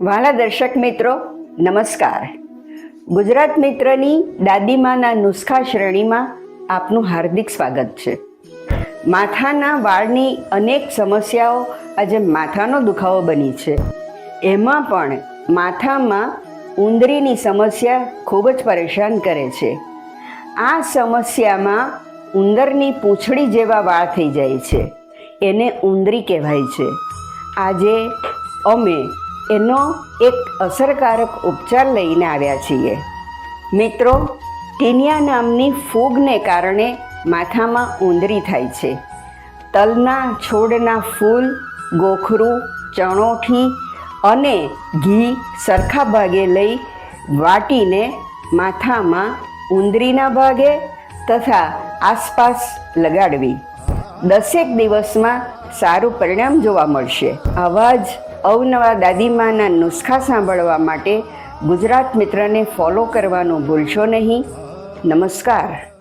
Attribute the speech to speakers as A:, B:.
A: વાલા દર્શક મિત્રો, નમસ્કાર. ગુજરાત મિત્રની દાદીમાના નુસ્ખા શ્રેણીમાં આપનું હાર્દિક સ્વાગત છે. માથાના વાળની અનેક સમસ્યાઓ આજે માથાનો દુખાવો બની છે. એમાં પણ માથામાં ઉંદરીની સમસ્યા ખૂબ જ પરેશાન કરે છે. આ સમસ્યામાં ઉંદરની પૂંછડી જેવા વાળ થઈ જાય છે. એને ઉંદરી કહેવાય છે. આજે અમે એનો એક અસરકારક ઉપચાર લઈને આવ્યા છીએ. મિત્રો, ટીનિયા નામની ફૂગને કારણે માથામાં ઉંદરી થાય છે. તલના, છોડના ફૂલ, ગોખરું, ચણોઠી અને ઘી સરખા ભાગે લઈ વાટીને માથામાં ઉંદરીના ભાગે તથા આસપાસ લગાડવી. દસેક દિવસમાં સારું પરિણામ જોવા મળશે. આવા જ અવનવા દાદીમાના નુસ્ખા સાંભળવા માટે ગુજરાત મિત્રને ફોલો કરવાનું ભૂલશો નહીં. નમસ્કાર.